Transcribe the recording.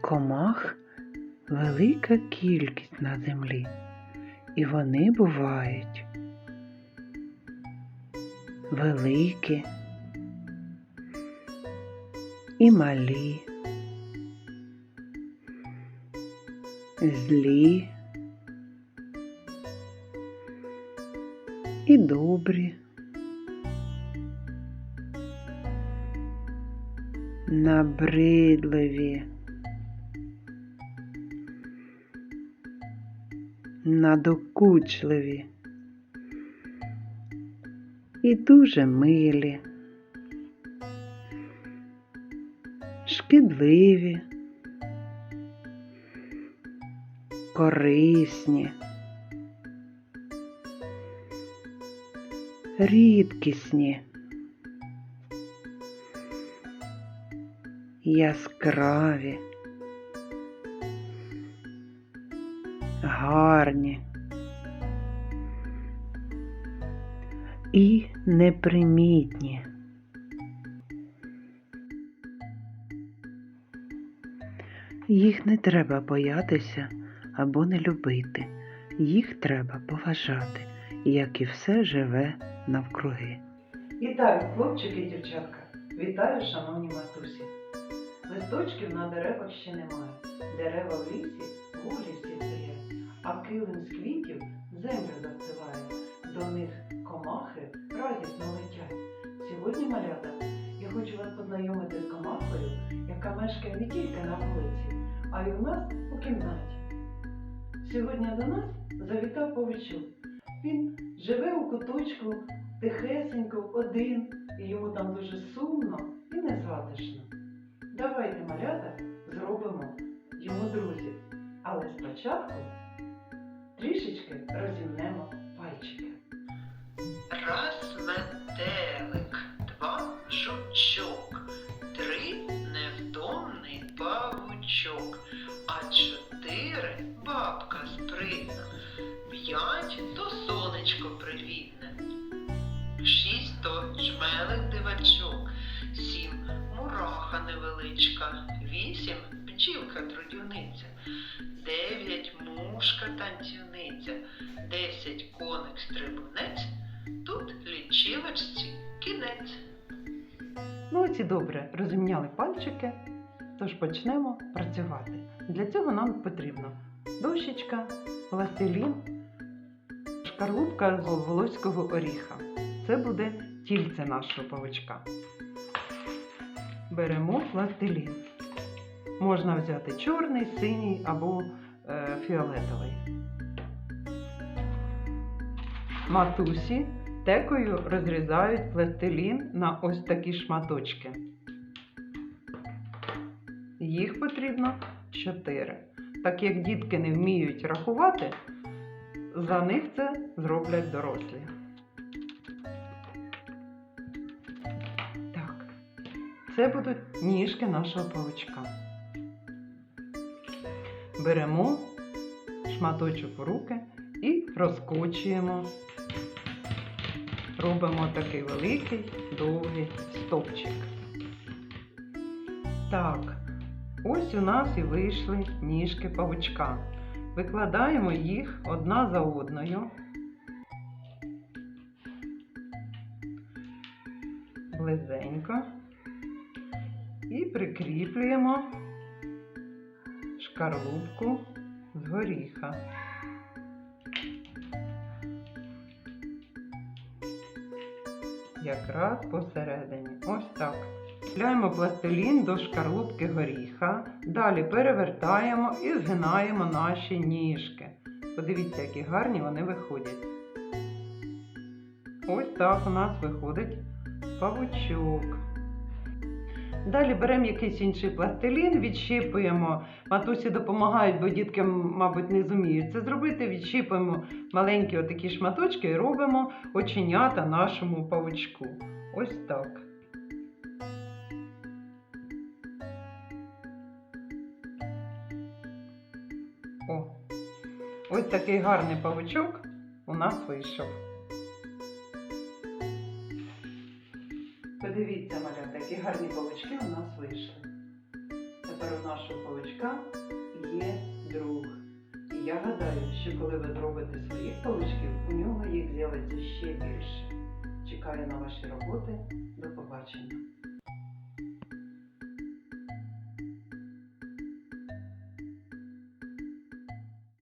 Комах велика кількість на землі, і вони бувають великі і малі, злі і добрі. Набридливі, надокучливі і дуже милі, шкідливі, корисні, рідкісні. яскраві, гарні і непримітні. Їх не треба боятися або не любити, їх треба поважати, як і все живе навкруги. Вітаю, хлопчики і дівчатка! Вітаю, шановні матусі! Листочків на деревах ще немає. Дерева в лісі голі всі а килим з квітів землю застилає. До них комахи радісно летять. Сьогодні, малята, я хочу вас познайомити з комахою, яка мешкає не тільки на вулиці, а й у нас у кімнаті. Сьогодні до нас завітав павичок. Він живе у куточку тихесенько, один, і йому там дуже сумно і незатишно. Давайте, малята, зробимо йому друзів. Але спочатку трішечки розімнемо пальчики. Раз метелик, два жучок, три невтомний павучок, а чотири бабка спритна, п'ять то сонечко привітне, шість то жмелик дивачок, сім мураха невеличка, вісім бджілка трудівниця, мушка танцівниця, десять коник стрибунець, тут лічилочці кінець. Ну ось і добре, розімняли пальчики, тож почнемо працювати. Для цього нам потрібно дощечка, пластилін, шкарлупка з волоського оріха. Це буде тільце нашого павучка. Беремо пластилін. Можна взяти чорний, синій або фіолетовий. Матусі текою розрізають пластилін на ось такі шматочки. Їх потрібно 4. Так як дітки не вміють рахувати, за них це зроблять дорослі. Так, це будуть ніжки нашого павучка. Беремо шматочок в руки і розкочуємо. Робимо такий великий довгий стовпчик. Так, ось у нас і вийшли ніжки павучка. Викладаємо їх одна за одною. Близенько. І прикріплюємо шкарлупку з горіха. Якраз посередині. Ось так. Чіпляємо пластилін до шкарлупки горіха. Далі перевертаємо і згинаємо наші ніжки. Подивіться, які гарні вони виходять. Ось так у нас виходить павучок. Далі беремо якийсь інший пластилін, відщипуємо. Матусі допомагають, бо дітки, мабуть, не зуміють це зробити. Відщипуємо маленькі отакі шматочки і робимо оченята нашому павучку. Ось так. О, ось такий гарний павучок у нас вийшов. Подивіться, малята, які гарні павучки у нас вийшли. тепер у нашого павучка є друг. І я гадаю, що коли ви зробите своїх павучків, у нього їх з'явиться ще більше. Чекаю на ваші роботи. До побачення.